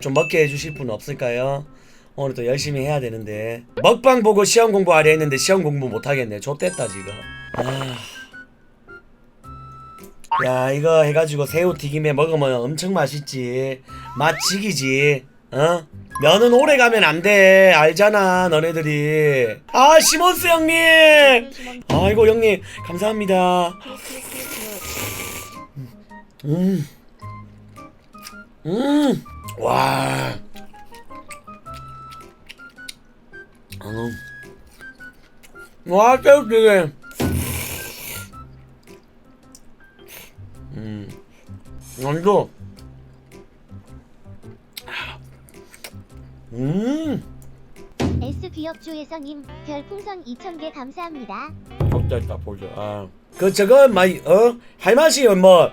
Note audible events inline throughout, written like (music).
좀 먹게 해주실 분 없을까요? 오늘 또 열심히 해야 되는데. 먹방 보고 시험 공부 하려 했는데 시험 공부 못하겠네. 좆됐다 지금. 아... 야 이거 해가지고 새우 튀김에 먹으면 엄청 맛있지. 맛 지기지 어? 면은 오래 가면 안 돼. 알잖아 너네들이. 아 시몬스 형님! 아이고 형님. 감사합니다. 음. 음. 와. 음. 와, 새우튀김. 음. 완전. 음. S 기업주에서님 별풍선 2,000개 감사합니다. 좋됐다 보자. 아. 그 저거 많이 어? 할 맛이 뭐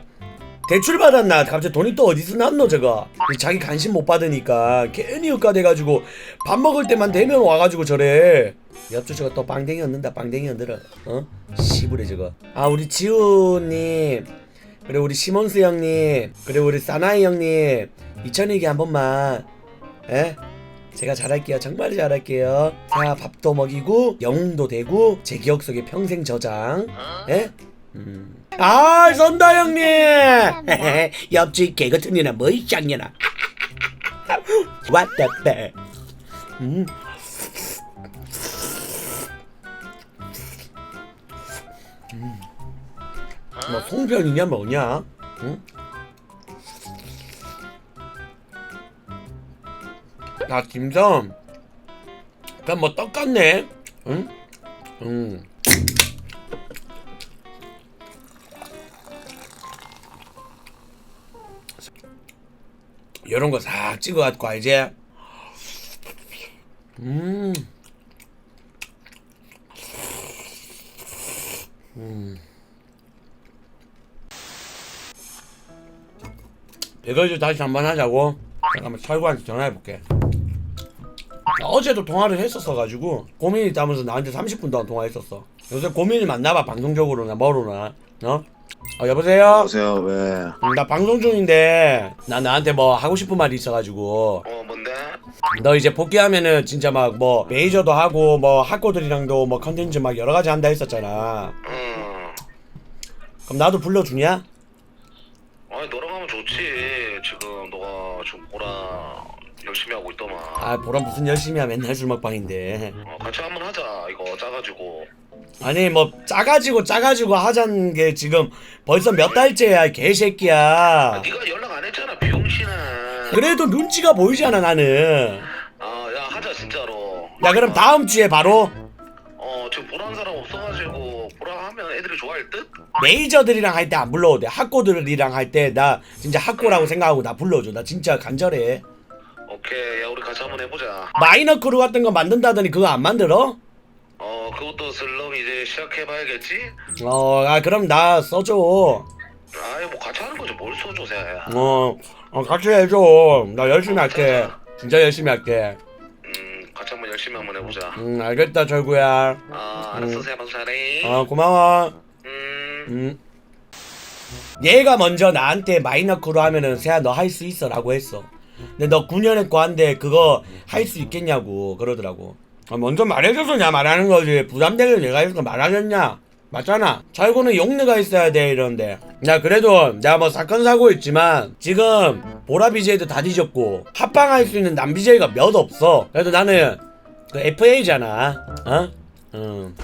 대출 받았나? 갑자기 돈이 또 어디서 났노 저거? 자기 관심 못 받으니까 괜히 흑가돼가지고 밥 먹을 때만 되면 와가지고 저래. 옆주 저거 또 빵댕이 얻는다 빵댕이 얻느라 어? 시부래 저거. 아 우리 지우님 그리고 우리 시몬스 형님 그리고 우리 사나이 형님 이천이기 한 번만 에? 제가 잘할게요. 정말 잘할게요. 자, 밥도 먹이고 영웅도 되고 제 기억 속에 평생 저장. 예? 음. 아, 선다 형님. (laughs) 옆집 개 같은 년아 뭐 이장년아. (laughs) What the fuck? 음. 음. 뭐 송편이냐 뭐냐? 응? 나 김섬 그냥 뭐 떡같네 응? 응 요런 거 싹 찍어갖고 알지? 음. 음. 이걸 다시 한번 하자고 잠깐만 철구한테 전화해볼게 어제도 통화를 했었어 가지고 고민이 있다면서 나한테 30분 동안 통화했었어 요새 고민이 많나봐 방송적으로나 뭐로나 어? 어 여보세요? 여보세요 왜? 음, 나 방송 중인데 나 나한테 뭐 하고 싶은 말이 있어가지고 어 뭔데? 너 이제 복귀하면은 진짜 막 뭐 메이저도 하고 뭐 학고들이랑도 뭐 컨텐츠 막 여러 가지 한다 했었잖아 응. 그럼 나도 불러주냐? 아니 너랑 하면 좋지. 지금 너가 지금 보라 열심히 하고 있더만. 아 보람 무슨 열심히 하 맨날 술 먹방인데 어, 같이 한번 하자. 이거 짜가지고. 아니 뭐 짜가지고 짜가지고 하자는 게 지금 벌써 몇 달째야 이 아, 개새끼야 네가 연락 안 했잖아 비용신아. 그래도 눈치가 보이잖아 나는 아 야 하자 진짜로. 야 그럼 다음 주에 바로 어 지금 보라는 사람 없어가지고 보라 하면 애들이 좋아할 듯? 메이저들이랑 할 때 안 불러도 돼 학고들이랑 할 때 나 진짜 학고라고 생각하고 나 불러줘 나 진짜 간절해 오케이 야 우리 같이 한번 해보자. 마이너 크루 같은 거 만든다더니 그거 안 만들어? 어 그것도 슬럼 이제 시작해봐야겠지? 어 아 그럼 나 써줘 아이 뭐 같이 하는 거지 뭘 써줘 새야. 어, 어 같이 해줘 나 열심히 할게 진짜 열심히 할게 음 같이 한번 열심히 한번 해보자. 음 알겠다 절구야 아 알았어 새야 방송 잘해. 어 고마워 음. 음. 얘가 먼저 나한테 마이너 크루 하면은 세야 너 할 수 있어 라고 했어 근데 너 9년 했고 한데 그거 할 수 있겠냐고 그러더라고. 아, 먼저 말해줘서 냐 말하는 거지. 부담되게 내가 해서 말하겠냐? 맞잖아. 잘고는 용내가 있어야 돼 이런데. 야 그래도 내가 뭐 사건 사고 있지만 지금 보라 BJ도 다 뒤졌고 합방할 수 있는 남 BJ가 몇 없어. 그래도 나는 그 FA잖아. 어? 응